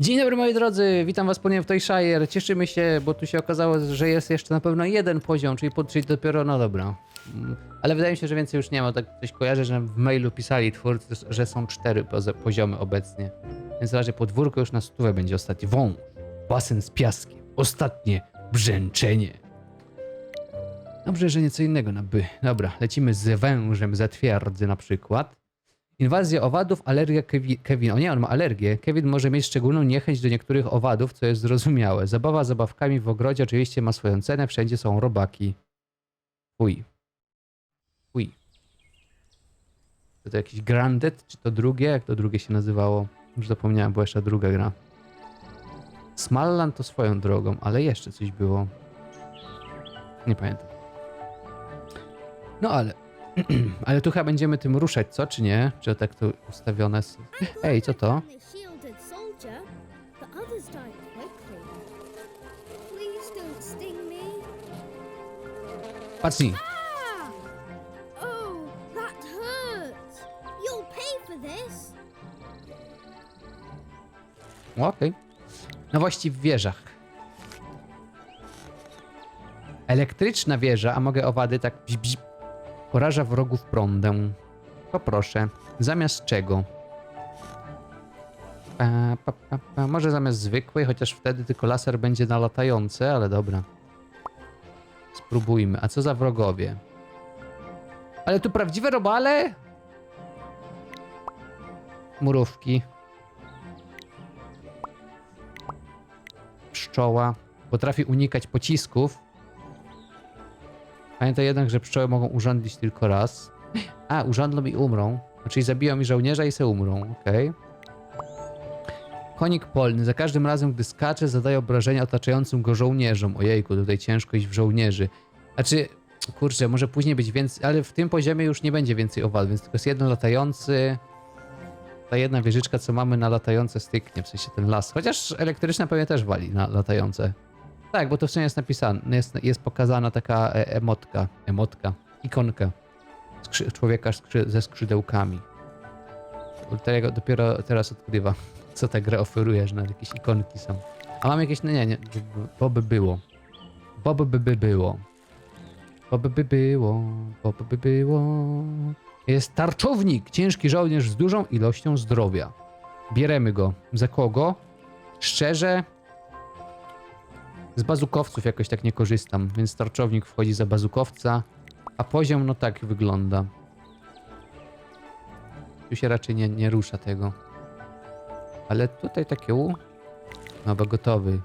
Dzień dobry moi drodzy, witam was ponownie w tej Shire. Cieszymy się, bo tu się okazało, że jest jeszcze na pewno jeden poziom, czyli, pod, czyli dopiero, no dobra. Mm, Ale wydaje mi się, że więcej już nie ma, tak coś kojarzę, że w mailu pisali twórcy, że są cztery poziomy obecnie. Więc na razie podwórko już na stówę będzie ostatni wąż, basen z piaskiem, ostatnie brzęczenie. Dobrze, że nieco innego na by. Dobra, lecimy z wężem za twierdzy na przykład. Inwazja owadów, alergia Kevi- Kevin. O nie, on ma alergię. Kevin może mieć szczególną niechęć do niektórych owadów, co jest zrozumiałe. Zabawa zabawkami w ogrodzie oczywiście ma swoją cenę, wszędzie są robaki. Uj. Uj. To, to jakiś Grandet, czy to drugie? Jak to drugie się nazywało? Już zapomniałem, była jeszcze druga gra. Smalland to swoją drogą, ale jeszcze coś było. Nie pamiętam. No ale ale tu chyba będziemy tym ruszać, co? Czy nie? Czy tak to ustawione jest? Ej, co to? The shielded soldier, the others died quickly. Please don't sting me. Patrz mi. Ah! Oh, that hurts. You'll pay for this. Okej. Nowości w wieżach. Elektryczna wieża, a mogę owady tak bzip, poraża wrogów prądem. Poproszę. Zamiast czego? Pa, pa, pa, pa. Może zamiast zwykłej, chociaż wtedy tylko laser będzie na latające, ale dobra. Spróbujmy. A co za wrogowie? Ale tu prawdziwe robale? Murówki. Pszczoła. Potrafi unikać pocisków. Pamiętaj jednak, że pszczoły mogą urządlić tylko raz. A, urządlą i umrą. Czyli zabiją mi żołnierza i se umrą, okej. Konik polny. Za każdym razem, gdy skacze, zadaje obrażenia otaczającym go żołnierzom. Ojejku, tutaj ciężko iść w żołnierzy. Znaczy, kurczę, może później być więcej, ale w tym poziomie już nie będzie więcej owad, więc tylko jest jeden latający. Ta jedna wieżyczka, co mamy na latające styknie, w sensie ten las. Chociaż elektryczna pewnie też wali na latające. Tak, bo to w sumie jest napisane, jest, jest pokazana taka e, emotka, emotka, ikonka skrzy, człowieka skrzy, ze skrzydełkami. Tego dopiero teraz odkrywa, co ta gra oferuje, że nawet jakieś ikonki są. A mam jakieś, no nie, nie, bo by było. Bo by by było. Bo by by było, bo by było. Jest tarczownik, ciężki żołnierz z dużą ilością zdrowia. Bieremy go. Za kogo? Szczerze, z bazukowców jakoś tak nie korzystam, więc tarczownik wchodzi za bazukowca, a poziom no tak wygląda. Tu się raczej nie, nie rusza tego. Ale tutaj takie u... Chyba gotowy.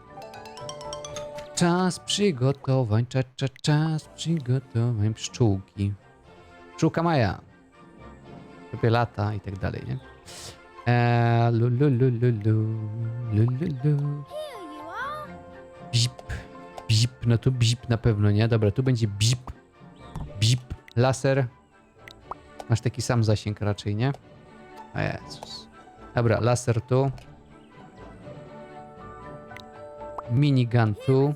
Czas przygotowań, cza, cza, czas przygotowań pszczółki. Pszczółka Maja. Robię lata i tak dalej, nie? Eee, lu, lu, lu, lu, lu, lu, lu. Bzip, bzip, no tu bzip na pewno, nie? Dobra, tu będzie bzip, bzip, laser. Masz taki sam zasięg raczej, nie? A Jezus. Dobra, laser tu. Minigun tu,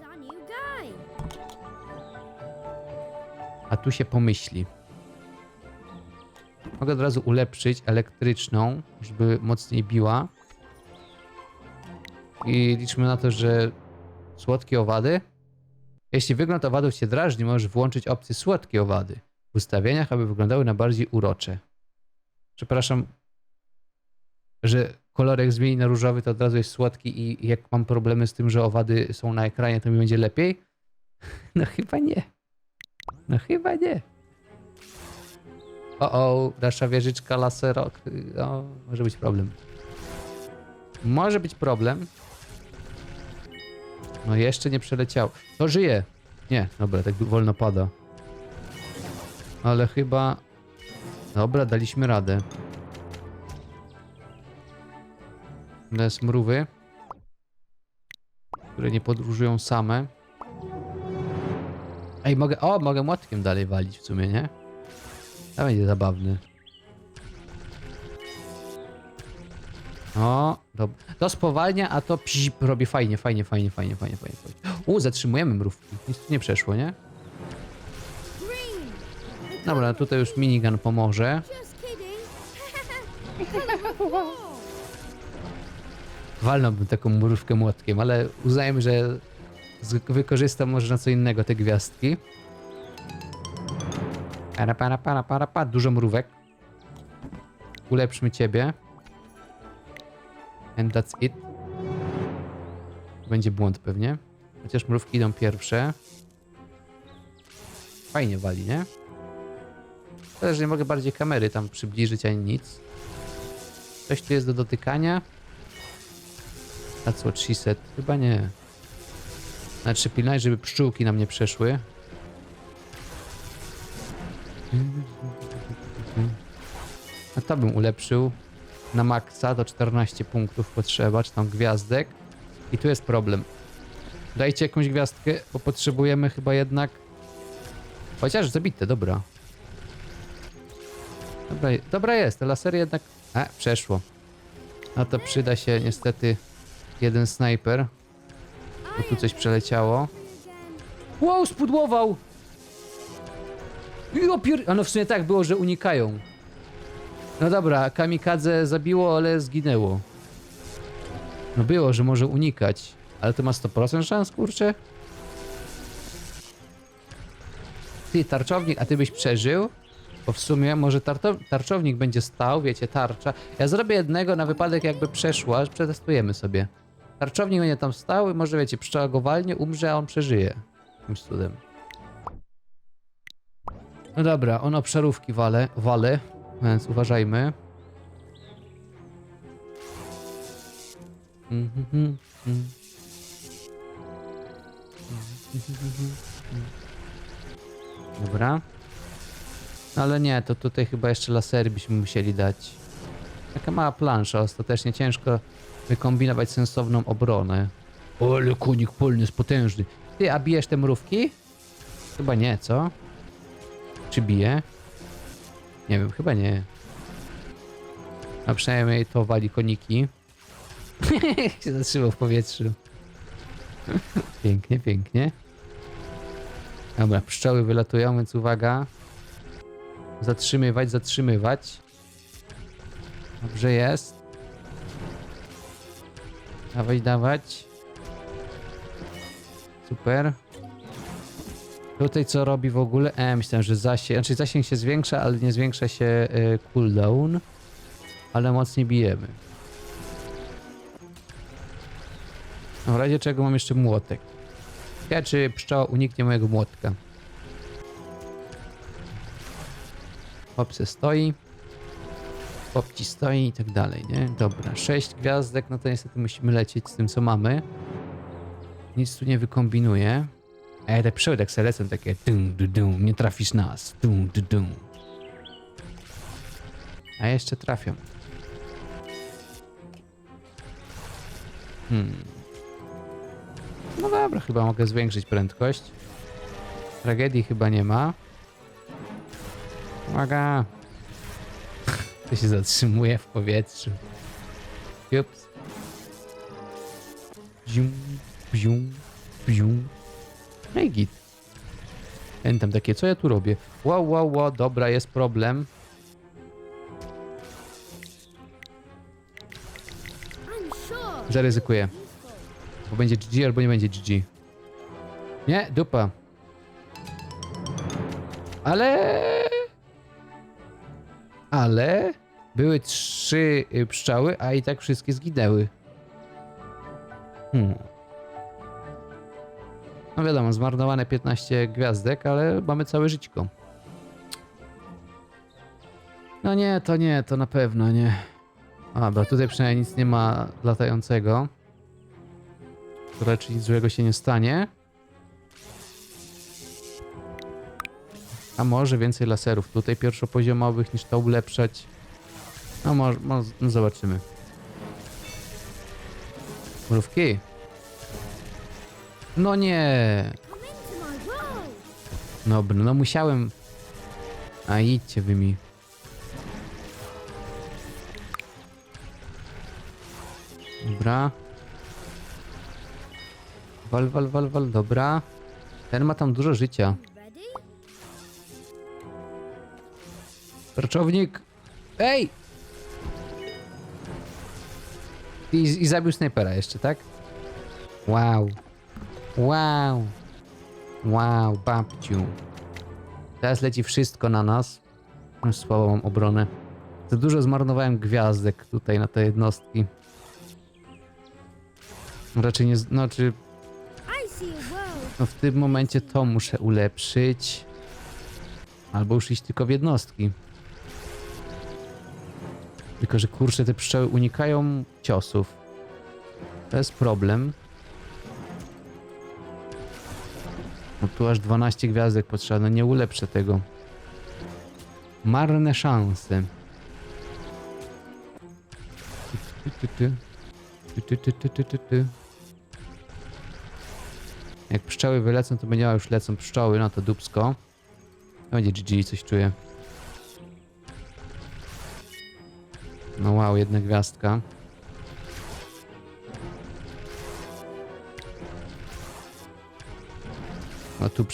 a tu się pomyśli. Mogę od razu ulepszyć elektryczną, żeby mocniej biła. I liczmy na to, że słodkie owady. Jeśli wygląd owadów cię drażni, możesz włączyć opcję słodkie owady w ustawieniach, aby wyglądały na bardziej urocze. Przepraszam, że kolorek zmieni na różowy, to od razu jest słodki i jak mam problemy z tym, że owady są na ekranie, to mi będzie lepiej? No chyba nie. No chyba nie. O, o, nasza wieżyczka laserok. O, może być problem. Może być problem. No jeszcze nie przeleciał. To żyje. Nie, dobra, tak wolno pada. Ale chyba... Dobra, daliśmy radę. Te mrówy, które nie podróżują same. Ej, mogę... O, mogę młotkiem dalej walić w sumie, nie? To będzie zabawny. O, dobra. To spowalnia, a to pzip robi fajnie, fajnie, fajnie, fajnie, fajnie, fajnie. U, zatrzymujemy mrówki. Nic tu nie przeszło, nie? Dobra, tutaj już minigun pomoże. Walnąłbym taką mrówkę młotkiem, ale uznajmy, że wykorzystam może na co innego te gwiazdki. Para, para, para, para, para. Dużo mrówek. Ulepszmy ciebie. And that's it. Będzie błąd pewnie. Chociaż mrówki idą pierwsze. Fajnie wali, nie? Też nie mogę bardziej kamery tam przybliżyć ani nic. Coś tu jest do dotykania. What she said. Chyba nie. Znaczy pilnaj, żeby pszczółki nam nie przeszły. A to bym ulepszył na maksa do 14 punktów potrzeba, czy tam gwiazdek. I tu jest problem. Dajcie jakąś gwiazdkę, bo potrzebujemy chyba jednak... Chociaż zabite, dobra. Dobra, dobra jest, te lasery jednak... A, przeszło. No to przyda się niestety jeden snajper. Bo tu coś przeleciało. Wow, spudłował! I opier... No w sumie tak było, że unikają. No dobra, kamikadze zabiło, ale zginęło. No było, że może unikać. Ale to ma 100% szans, kurczę? Ty, tarczownik, a ty byś przeżył? Bo w sumie może tarczownik będzie stał, wiecie, tarcza. Ja zrobię jednego na wypadek jakby przeszła, przetestujemy sobie. Tarczownik będzie tam stał i może wiecie, pszczoła go walnie, umrze, a on przeżyje. Jakimś cudem. No dobra, on obszarówki wale, wale, więc uważajmy. Dobra. No ale nie, to tutaj chyba jeszcze lasery byśmy musieli dać. Taka mała plansza, ostatecznie ciężko wykombinować sensowną obronę. Ale konik polny jest potężny. Ty, a bijesz te mrówki? Chyba nie, co? Czy bije? Nie wiem, chyba nie. A przynajmniej to wali koniki. się zatrzymał w powietrzu. pięknie, pięknie. Dobra, pszczoły wylatują, więc uwaga. Zatrzymywać, zatrzymywać. Dobrze jest. Dawać, dawać. Super. Tutaj co robi w ogóle? E, myślałem, że zasięg, znaczy zasięg się zwiększa, ale nie zwiększa się e, cooldown. Ale mocniej bijemy. No, W razie czego mam jeszcze młotek. Ja czy pszczoła uniknie mojego młotka. Hopse stoi. Popci stoi i tak dalej, nie? Dobra, sześć gwiazdek, no to niestety musimy lecieć z tym, co mamy. Nic tu nie wykombinuję. Ej, te pszczoły tak se lecą takie dum, dum, dum, nie trafisz nas, dum, dum, dum. A jeszcze trafią. Hmm. No dobra, chyba mogę zwiększyć prędkość. Tragedii chyba nie ma. Uwaga! To się zatrzymuje w powietrzu. Jups. Bzium, bzium, bzium. No i git. Pamiętam takie, co ja tu robię? Wow, wow, wow, dobra, jest problem. Zaryzykuję. Bo będzie GG albo nie będzie GG. Nie, dupa. Ale... Ale... Były trzy y, pszczoły, a i tak wszystkie zginęły. Hmm. No wiadomo, zmarnowane 15 gwiazdek, ale mamy całe żyćko. No nie, to nie, to na pewno nie. A, bo tutaj przynajmniej nic nie ma latającego. To raczej nic złego się nie stanie. A może więcej laserów tutaj pierwszopoziomowych niż to ulepszać. No może, no zobaczymy. Mrówki. No nie. Dobra, no musiałem. A idźcie wy mi. Dobra. Wal, wal, wal, wal, dobra. Ten ma tam dużo życia. Tarczownik! Ej! I, I zabił snajpera jeszcze, tak? Wow. Wow. Wow, babciu. Teraz leci wszystko na nas. Już Słabą mam obronę. Za dużo zmarnowałem gwiazdek tutaj na te jednostki. Raczej nie... No, czy no w tym momencie to muszę ulepszyć. Albo już iść tylko w jednostki. Tylko, że kurczę, te pszczoły unikają ciosów. To jest problem. No tu aż 12 gwiazdek potrzeba, no nie ulepszę tego. Marne szanse. Jak pszczoły wylecą, to będzie, już lecą pszczoły, no to dupsko. To będzie GG, coś czuję. No wow, jedna gwiazdka.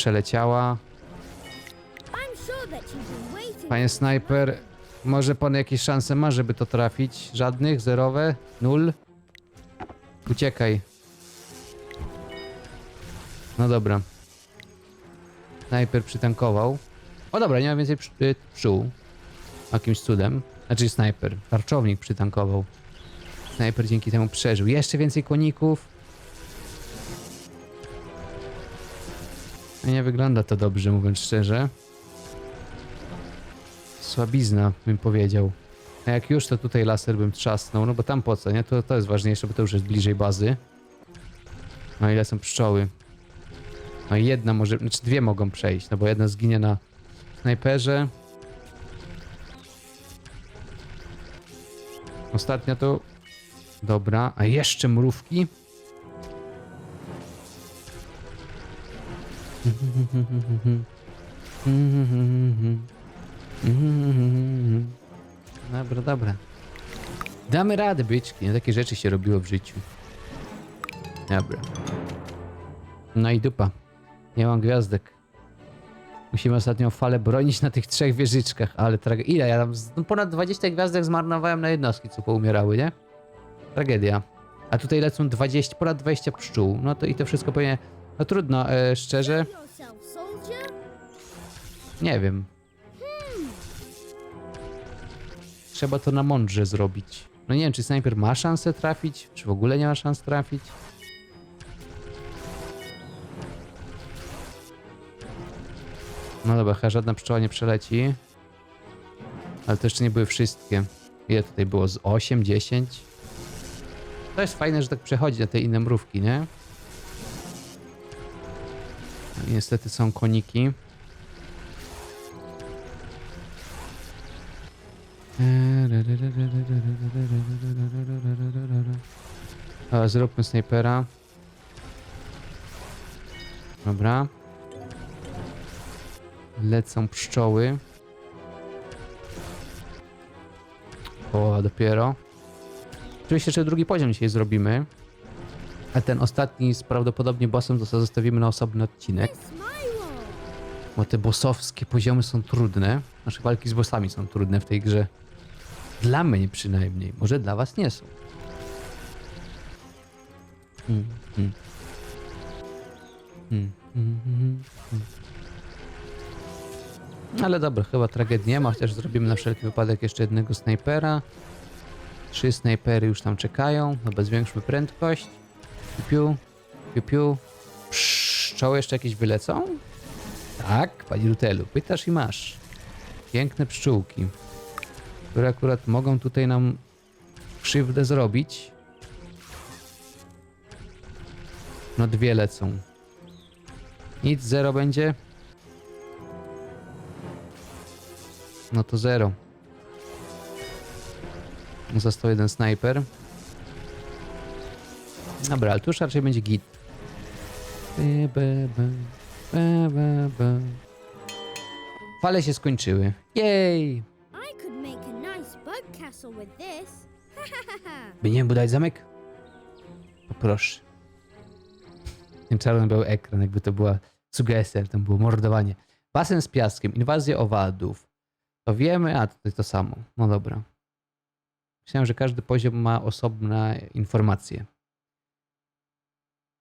Przeleciała. Panie snajper, może pan jakieś szanse ma, żeby to trafić? Żadnych? Zerowe? Nul? Uciekaj. No dobra. Snajper przytankował. O dobra, nie ma więcej psz- y, pszczół. Jakimś cudem. Znaczy snajper. Tarczownik przytankował. Snajper dzięki temu przeżył. Jeszcze więcej koników. Nie wygląda to dobrze, mówiąc szczerze. Słabizna, bym powiedział. A jak już, to tutaj laser bym trzasnął, no bo tam po co, nie? To, to jest ważniejsze, bo to już jest bliżej bazy. No ile są pszczoły? No jedna może, znaczy dwie mogą przejść, no bo jedna zginie na snajperze. Ostatnia to... Dobra, a jeszcze mrówki? Dobra, dobra. Damy radę, byczki. No, takie rzeczy się robiło w życiu. Dobra. No i dupa. Nie mam gwiazdek. Musimy ostatnią falę bronić na tych trzech wieżyczkach, ale trage... Ile ja tam... No ponad 20 gwiazdek zmarnowałem na jednostki, co poumierały, nie? Tragedia. A tutaj lecą 20, ponad 20 pszczół. No to i to wszystko pewnie... No trudno, e, szczerze. Nie wiem. Trzeba to na mądrze zrobić. No nie wiem, czy snajper ma szansę trafić, czy w ogóle nie ma szans trafić. No dobra, chyba żadna pszczoła nie przeleci. Ale to jeszcze nie były wszystkie. Ile tutaj było? Z 8, 10? To jest fajne, że tak przechodzi na te inne mrówki, nie? Niestety są koniki. A, zróbmy snajpera. Dobra. Lecą pszczoły. O, dopiero. Oczywiście jeszcze drugi poziom dzisiaj zrobimy. A ten ostatni z prawdopodobnie bossem zosta- zostawimy na osobny odcinek. Bo te bossowskie poziomy są trudne. Nasze walki z bossami są trudne w tej grze. Dla mnie przynajmniej. Może dla was nie są. Mm, mm. Mm, mm, mm, mm. Ale dobra, chyba tragedii nie ma, chociaż zrobimy na wszelki wypadek jeszcze jednego snajpera. Trzy snajpery już tam czekają. Dobra, zwiększmy prędkość. Piu, piu, piu, piu. Pszczoły jeszcze jakieś wylecą? Tak, pani Rutelu, pytasz i masz. Piękne pszczółki, które akurat mogą tutaj nam krzywdę zrobić. No dwie lecą. Nic, zero będzie. No to zero. Został jeden snajper. Dobra, ale tu już raczej będzie git. Fale się skończyły. Jej! Nie budować zamek? Poproszę. Ten czarny był ekran, jakby to była sugestia, tam było mordowanie. Basen z piaskiem, inwazja owadów. To wiemy, a tutaj to samo. No dobra. Myślałem, że każdy poziom ma osobne informacje.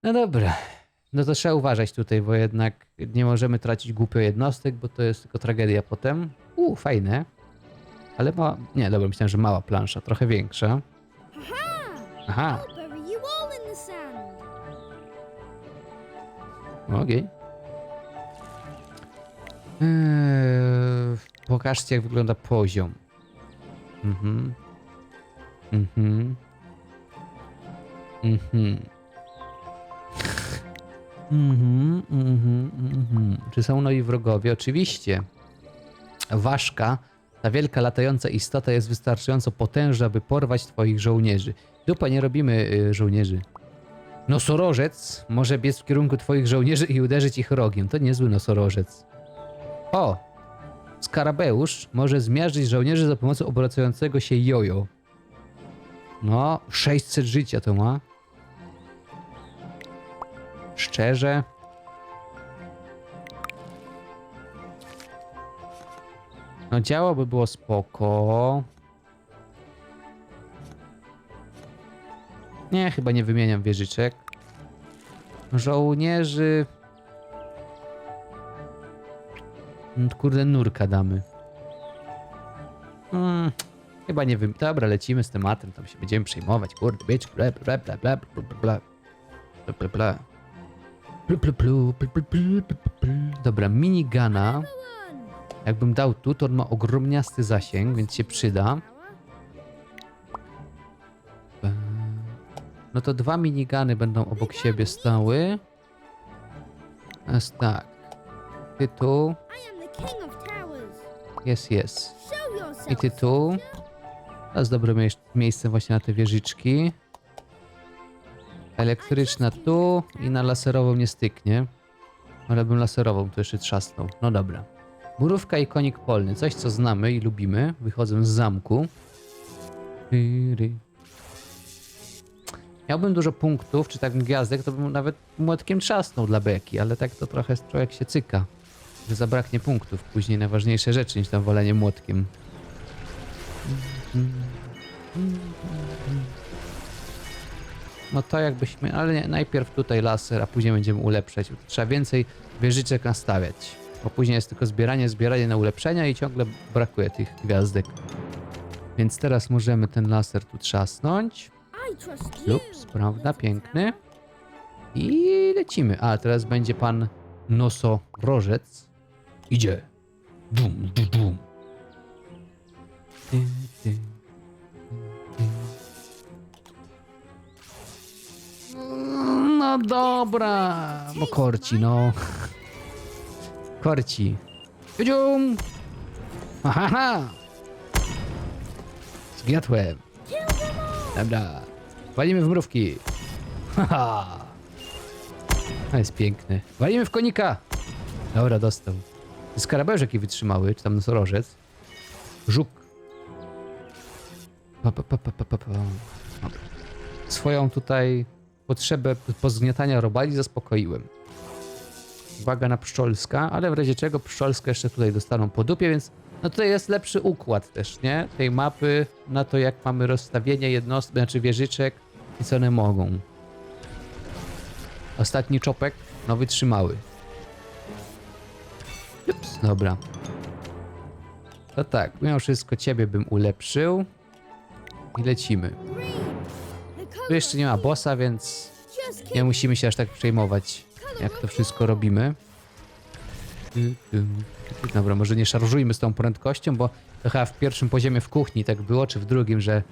No dobra. No to trzeba uważać tutaj, bo jednak nie możemy tracić głupio jednostek, bo to jest tylko tragedia potem. Uuu, fajne. Ale ma... Nie, dobra, myślałem, że mała plansza, trochę większa. Aha, okej. Eee, pokażcie, jak wygląda poziom. Mhm. Mhm. Mhm. Mhm, mhm, mhm. Czy są nowi wrogowie? Oczywiście. Ważka, ta wielka latająca istota jest wystarczająco potężna, aby porwać twoich żołnierzy. Dupa, nie robimy y, żołnierzy. Nosorożec może biec w kierunku twoich żołnierzy i uderzyć ich rogiem. To niezły nosorożec. O! Skarabeusz może zmiażdżyć żołnierzy za pomocą obracającego się jojo. No, 600 życia to ma. Szczerze. No działo by było spoko. Nie, chyba nie wymieniam wieżyczek. Żołnierzy... Mm, Kurde, nurka damy. Hmm, chyba nie wiem. Dobra, lecimy z tematem, tam się będziemy przejmować. Kurde, bla, bla, bla, bla, bla, bla, bla. Bla, bla, bla. Plu, plu, plu, plu, plu, plu, plu, plu. Dobra, minigana. Jakbym dał tu, to on ma ogromniasty zasięg, więc się przyda. Eee, No to dwa minigany będą obok siebie stały. Jest tak. Ty tu. I am the king of towers. Jest, jest. I ty tu. To jest dobre mie- miejsce właśnie na te wieżyczki. Elektryczna tu i na laserową nie styknie. Ale bym laserową to jeszcze trzasnął. No dobra. Murówka i konik polny. Coś, co znamy i lubimy. Wychodzę z zamku. Miałbym dużo punktów, czy tak gwiazdek, to bym nawet młotkiem trzasnął dla beki, ale tak to trochę człowiek się cyka. Że zabraknie punktów. Później najważniejsze rzeczy niż tam walenie młotkiem. No to jakbyśmy, ale nie, najpierw tutaj laser, a później będziemy ulepszać. Trzeba więcej wieżyczek nastawiać. Bo później jest tylko zbieranie, zbieranie na ulepszenia i ciągle brakuje tych gwiazdek. Więc teraz możemy ten laser tu trzasnąć. Ups, prawda, piękny. I lecimy. A, teraz będzie pan nosorożec. Idzie. Bum, bum, bum. Ty, ty, No dobra, bo korci, no. Korci. Dzium. Ha, ha. Zgniotłem. Dobra. Walimy w mrówki. Haha. To jest piękne. Walimy w konika. Dobra, dostał. Skarabeusz jaki wytrzymały, czy tam nosorożec. Żuk. Pa, pa, pa, pa, pa, pa. Swoją tutaj potrzebę pozgniatania robali zaspokoiłem. Uwaga na pszczolska, ale w razie czego pszczolska jeszcze tutaj dostaną po dupie, więc no tutaj jest lepszy układ też, nie? Tej mapy na to, jak mamy rozstawienie jednostek, znaczy wieżyczek i co one mogą. Ostatni czopek, no wytrzymały. Ups, dobra. To tak, mimo wszystko ciebie bym ulepszył. I lecimy. Tu jeszcze nie ma bossa, więc nie musimy się aż tak przejmować, jak to wszystko robimy. Dobra, może nie szarżujmy z tą prędkością, bo to chyba w pierwszym poziomie w kuchni tak było, czy w drugim, że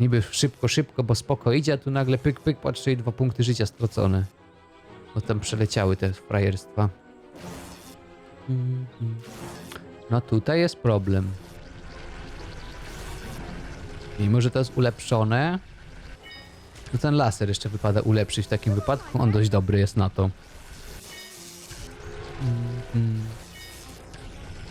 niby szybko, szybko, bo spoko idzie, a tu nagle pyk, pyk, patrzcie i dwa punkty życia stracone. Bo tam przeleciały te frajerstwa. No tutaj jest problem. Mimo, że to jest ulepszone, to ten laser jeszcze wypada ulepszyć w takim wypadku. On dość dobry jest na to. Mhm.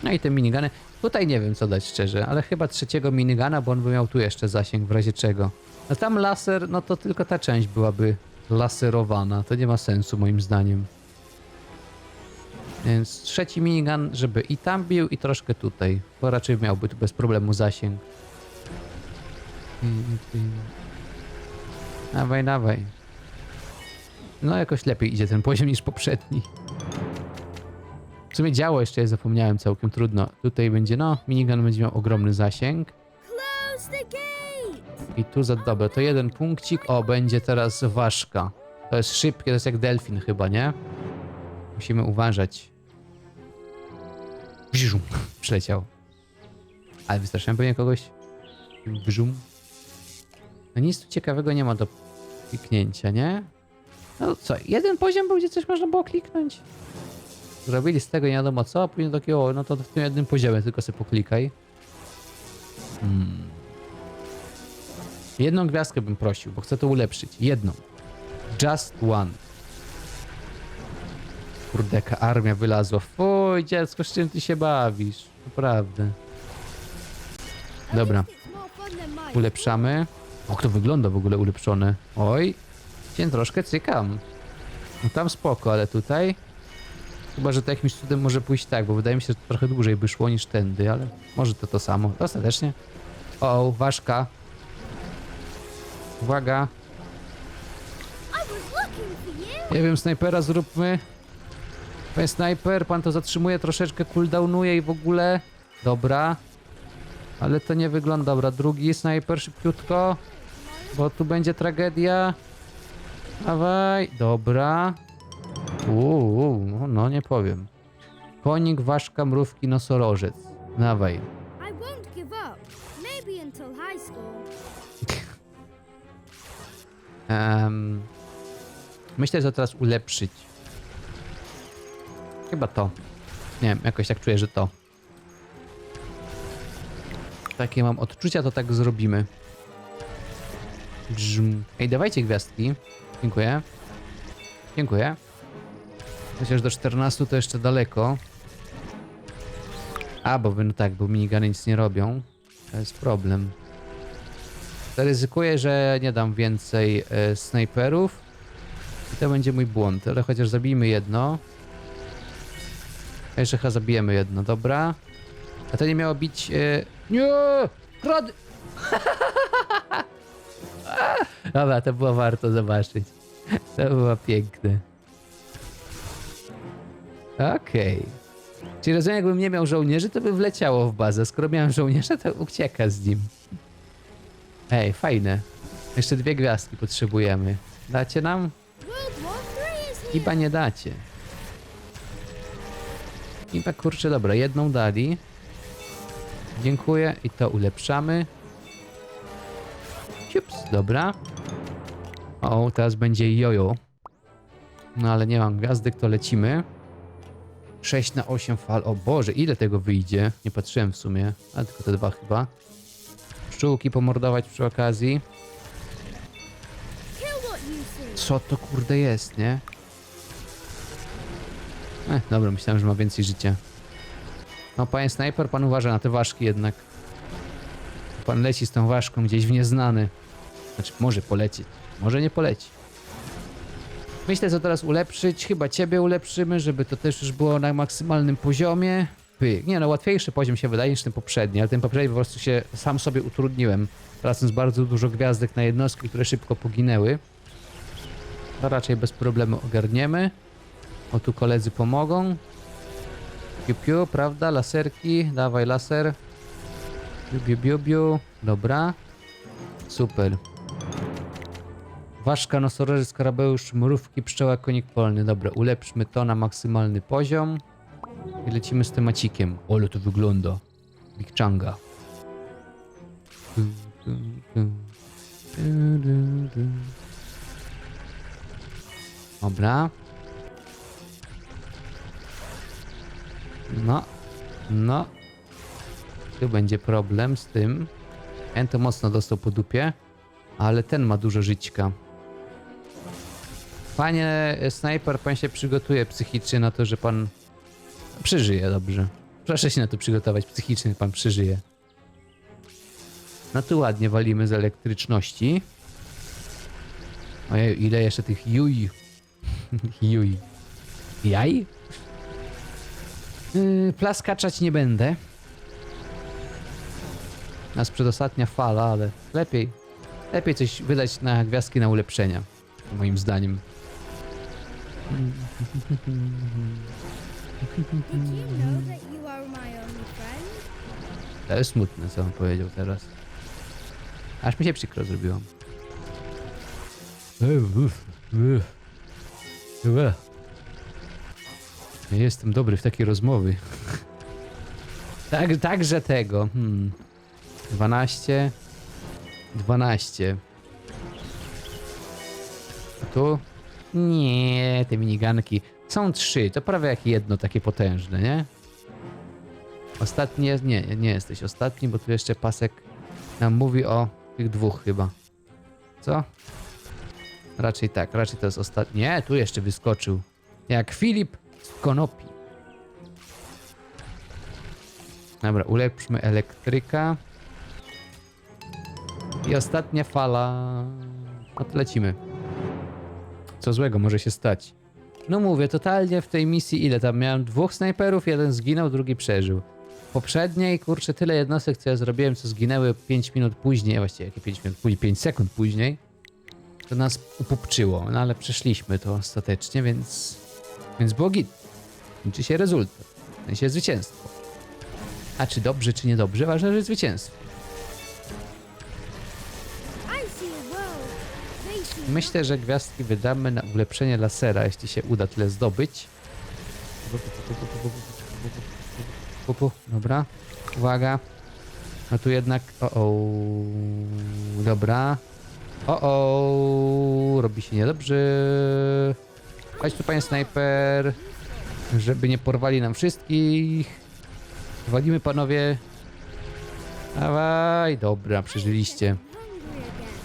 No i te minigany. Tutaj nie wiem co dać szczerze, ale chyba trzeciego minigana, bo on by miał tu jeszcze zasięg w razie czego. No tam laser, no to tylko ta część byłaby laserowana. To nie ma sensu moim zdaniem. Więc trzeci minigun, żeby i tam bił, i troszkę tutaj. Bo raczej miałby tu bez problemu zasięg. Dawaj, dawaj. No jakoś lepiej idzie ten poziom niż poprzedni. W sumie działo jeszcze, zapomniałem całkiem trudno. Tutaj będzie, no, minigun będzie miał ogromny zasięg. I tu za dobra, to jeden punkcik. O, będzie teraz ważka. To jest szybkie, to jest jak delfin chyba, nie? Musimy uważać. Brzum, przyleciał. Ale wystraszyłem pewnie kogoś. Brzum. No nic tu ciekawego nie ma do kliknięcia, nie? No co, jeden poziom był, gdzie coś można było kliknąć. Zrobili z tego nie wiadomo co, a później takiego, no to w tym jednym poziomie tylko sobie poklikaj. Hmm. Jedną gwiazdkę bym prosił, bo chcę to ulepszyć. Jedną. Just one. Kurde, jaka armia wylazła. Fuj, dziecko, z czym ty się bawisz? Naprawdę. Dobra, ulepszamy. O, to wygląda w ogóle ulepszone. Oj, się troszkę cykam. No tam spoko, ale tutaj... Chyba, że to jakimś cudem może pójść tak, bo wydaje mi się, że to trochę dłużej by szło niż tędy, ale może to to samo. Ostatecznie. O, ważka. Uwaga. Nie wiem, snajpera zróbmy. Panie snajper, pan to zatrzymuje, troszeczkę cooldownuje i w ogóle. Dobra. Ale to nie wygląda dobra. Drugi snajper szybciutko. Bo tu będzie tragedia. Dawaj. Dobra. Uuu, no, no nie powiem. Konik, ważka, mrówki, nosorożec. Dawaj. I won't give up. Maybe until high school. Em, myślę, że teraz ulepszyć. Chyba to. Nie wiem, jakoś tak czuję, że to. Takie mam odczucia, to tak zrobimy. Brzm. Ej, dawajcie gwiazdki. Dziękuję. Dziękuję. Chociaż do 14 to jeszcze daleko. A, bo no tak, bo minigany nic nie robią. To jest problem. Zaryzykuję, że nie dam więcej e, snajperów. I to będzie mój błąd, ale chociaż zabijmy jedno. Jeszcze chyba zabijemy jedno, dobra. A to nie miało bić... E... Nie! Krody! dobra, to było warto zobaczyć. To było piękne. Okej. Czyli rozumiem, jakbym nie miał żołnierzy, to by wleciało w bazę. Skoro miałem żołnierza, to ucieka z nim. Ej, fajne. Jeszcze dwie gwiazdki potrzebujemy. Dacie nam? World! Chyba nie dacie. Chyba kurczę, dobra, jedną dali. Dziękuję i to ulepszamy. Ciups, dobra. O, teraz będzie jojo. No ale nie mam gwiazdek, to lecimy. 6 na 8 fal. O Boże, ile tego wyjdzie? Nie patrzyłem w sumie, ale tylko te dwa chyba. Pszczółki pomordować przy okazji. Co to kurde jest, nie? Eh, dobra, myślałem, że ma więcej życia. No, panie snajper, pan uważa na te ważki jednak. Pan leci z tą ważką gdzieś w nieznany. Znaczy, może polecieć, może nie poleci. Myślę, co teraz ulepszyć. Chyba ciebie ulepszymy, żeby to też już było na maksymalnym poziomie. Pyk. Nie no, łatwiejszy poziom się wydaje niż ten poprzedni, ale ten poprzedni po prostu się sam sobie utrudniłem. Tracąc bardzo dużo gwiazdek na jednostki, które szybko poginęły. To raczej bez problemu ogarniemy. O, tu koledzy pomogą. Piu, piu, prawda? Laserki. Dawaj laser. Biu, biu, biu, biu. Dobra. Super. Ważka, nosorożec, skarabeusz, mrówki, pszczoła, konik polny. Dobra, ulepszmy to na maksymalny poziom. I lecimy z temacikiem. Ole to wygląda. Big Changa. Dobra. No. No. Tu będzie problem z tym. Ten to mocno dostał po dupie. Ale ten ma dużo żyćka. Panie snajper, pan się przygotuje psychicznie na to, że pan przeżyje dobrze. Proszę się na to przygotować psychicznie, pan przeżyje. No tu ładnie walimy z elektryczności. Ojej, ile jeszcze tych juj. juj. Jaj? Yy, plaskaczać nie będę. Nas przedostatnia fala, ale lepiej. Lepiej coś wydać na gwiazdki na ulepszenia. Moim zdaniem. To jest smutne, co on powiedział teraz. Aż mi się przykro zrobiło. Nie jestem dobry w takie rozmowy. tak, także tego. Hmm. 12. 12. A tu? Nie, te miniganki. Są trzy, to prawie jak jedno takie potężne, nie? Ostatni jest, nie, nie jesteś ostatni, bo tu jeszcze pasek nam mówi o tych dwóch chyba. Co? Raczej tak, raczej to jest ostatni. Nie, tu jeszcze wyskoczył. Jak Filip z konopi. Dobra, ulepszmy elektryka. I ostatnia fala. No to lecimy. Co złego może się stać? No mówię, totalnie w tej misji ile tam miałem? Dwóch snajperów, jeden zginął, drugi przeżył. W poprzedniej, kurczę, tyle jednostek, co ja zrobiłem, co zginęły 5 minut później, a właściwie jakie 5 minut później, 5 sekund później, to nas upupczyło, no ale przeszliśmy to ostatecznie, więc, więc było git. Liczy się rezultat, w sensie zwycięstwo. A czy dobrze, czy niedobrze, ważne, że zwycięstwo. Myślę, że gwiazdki wydamy na ulepszenie lasera, jeśli się uda tyle zdobyć. Dobra, uwaga. No tu jednak. O, o. Dobra. O, o. Robi się niedobrze. Chodź tu, panie snajper. Żeby nie porwali nam wszystkich. Walimy, panowie. Dawaj. Dobra, przeżyliście.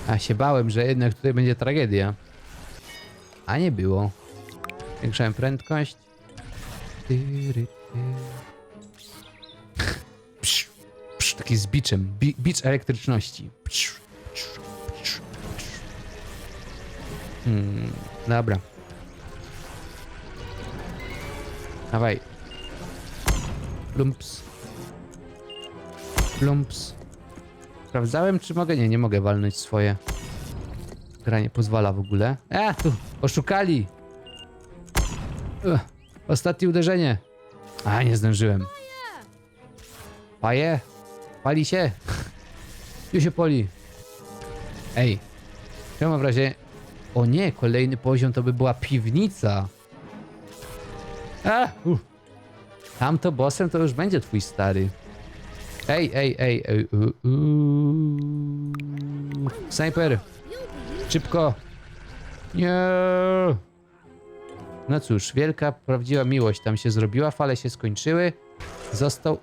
A się bałem, że jednak tutaj będzie tragedia. A nie było. Zwiększałem prędkość. Psz, psz, taki z biczem. Bi, bicz elektryczności. Psz, psz, psz, psz. Hmm, dobra. Dawaj. Plumps. Plumps. Sprawdzałem, czy mogę. Nie, nie mogę walnąć swoje. Gra nie pozwala w ogóle. A, tu, oszukali. Ugh, ostatnie uderzenie. A, nie zdążyłem. Paje? Pali się? Tu się poli. Ej, czemu w razie... O nie, kolejny poziom to by była piwnica. A, uh. Tamto bossem to już będzie twój stary. Ej, ej, ej, ej. u, u. Snajper, szybko. Nie. No cóż, wielka, prawdziwa miłość tam się zrobiła, fale się skończyły. Został...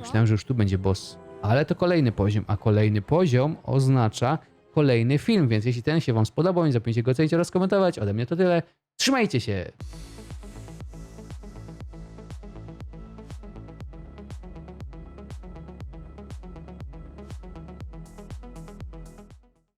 Myślałem, że już tu będzie boss. Ale to kolejny poziom, a kolejny poziom oznacza kolejny film, więc jeśli ten się wam spodobał, nie zapomnijcie go ocenić oraz komentować. Ode mnie to tyle. Trzymajcie się!